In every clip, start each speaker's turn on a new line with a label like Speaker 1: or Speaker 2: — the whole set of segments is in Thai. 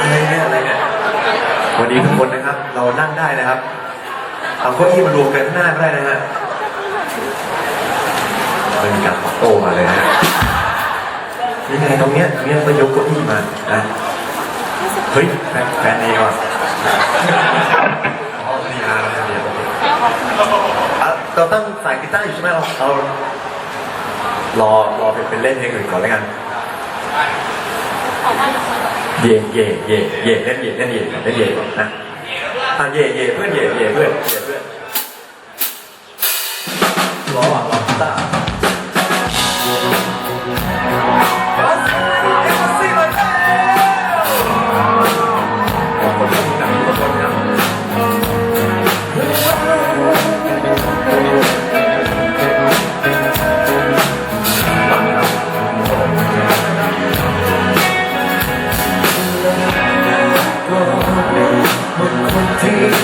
Speaker 1: อะไรเนี่ยอะไรเนี่ยวันนี้ทุกคนนะครับ เรานั่งได้นะครับเอาเก้าอี้มารวมกันหน้าก็ได้นะฮะไม่นการบโตมาเลยฮะนี่ไงตรงเนี้ยตรงเนี้ยต้องยกเก้าอี้มานะเฮ้ยแฟนแฟนเองว่อ๋ยเราตั้งสายกีตาร์อยู่ใช่ไหมเราเรารอรอเป็นเล่นเพลงอื่นก่อนแล้วกัน เย่เย่เย่เย่เล่นเย่เล่นเย่เล่นเย่นะอะเย่เย่เพื่อนเย่เย่เพื่อน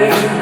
Speaker 1: Thank you.